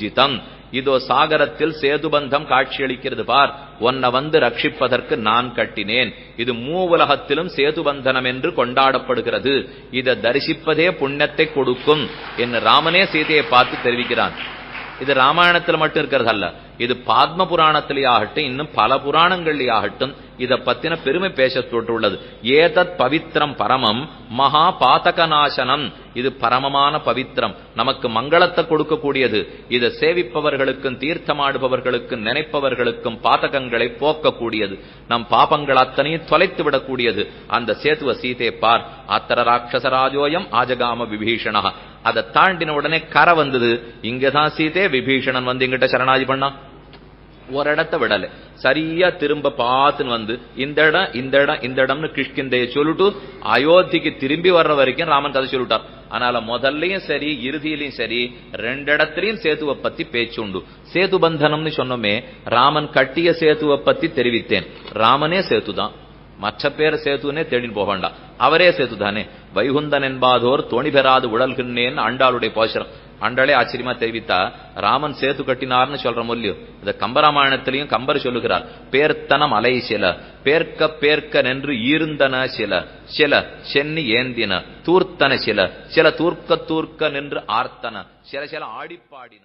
ஜிதம். இதோ சாகரத்தில் சேதுபந்தம் காட்சியளிக்கிறது பார். உன்னை வந்து ரட்சிப்பதற்கு நான் கட்டினேன். இது மூவுலகத்திலும் சேதுபந்தனம் என்று கொண்டாடப்படுகிறது. இதை தரிசிப்பதே புண்ணியத்தை கொடுக்கும். என்று ராமனே சீதையை பார்த்து தெரிவிக்கிறான். இது ராமாயணத்தில் மட்டும் இருக்கிறது அல்ல இது பாத்ம புராணத்திலே ஆகட்டும் இன்னும் பல புராணங்களிலே ஆகட்டும் பத்தின பெருமை பேசப்பட்டுள்ளது. ஏதத் பவித்திரம் பரமம் மகா பாதகநாசனம் இது பரமமான பவித்திரம் நமக்கு மங்களத்தை கொடுக்கக்கூடியது. இதை சேவிப்பவர்களுக்கும் தீர்த்தமாடுபவர்களுக்கும் நினைப்பவர்களுக்கும் பாதகங்களை போக்கக்கூடியது. நம் பாபங்கள் அத்தனையும் தொலைத்து விடக்கூடியது. அந்த சேத்துவ சீதே பார். அத்தர ராட்சசராஜோயம் ஆஜகாம விபீஷணா. அதை தாண்டின உடனே கரை வந்தது. இங்கதான் சீதே விபீஷணன் வந்து எங்கிட்ட சரணாதி பண்ணான் ஒரு இடத்த விடல. சரியா திரும்ப பார்த்துன்னு வந்து இந்த இடம் இந்த இடம் இந்த இடம்னு கிஷ்கிந்தைய சொல்லிட்டு அயோத்திக்கு திரும்பி வர்ற வரைக்கும் ராமன் கதை சொல்லிட்டார். அதனால முதல்லயும் சரி இறுதியிலையும் சரி ரெண்டு இடத்துலயும் சேதுவை பத்தி பேச்சுண்டு சேது பந்தனம்னு சொன்னோமே ராமன் கட்டிய சேதுவை பத்தி தெரிவித்தேன். ராமனே சேத்துதான். மற்ற பேர் சேத்துனே தேடின்னு போக வேண்டாம். அவரே சேத்து தானே வைகுந்தன் என்பாதோர் தோணி பெறாது உடல்கின்றேன் ஆண்டாளுடைய போஷரம் ஆண்டாளே ஆச்சரியமா தெரிவித்தா ராமன் சேத்து கட்டினார்னு சொல்ற மொழியோ. இத கம்பராமாயணத்திலையும் கம்பர் சொல்லுகிறார். பேர்த்தனம் அலை சில பேர்க்க பேர்க்க நின்று ஈர்ந்தன சில சில சென்னி ஏந்தின தூர்த்தன சில சில தூர்க்க தூர்க்க நின்று ஆர்த்தன சில சில ஆடிப்பாடின.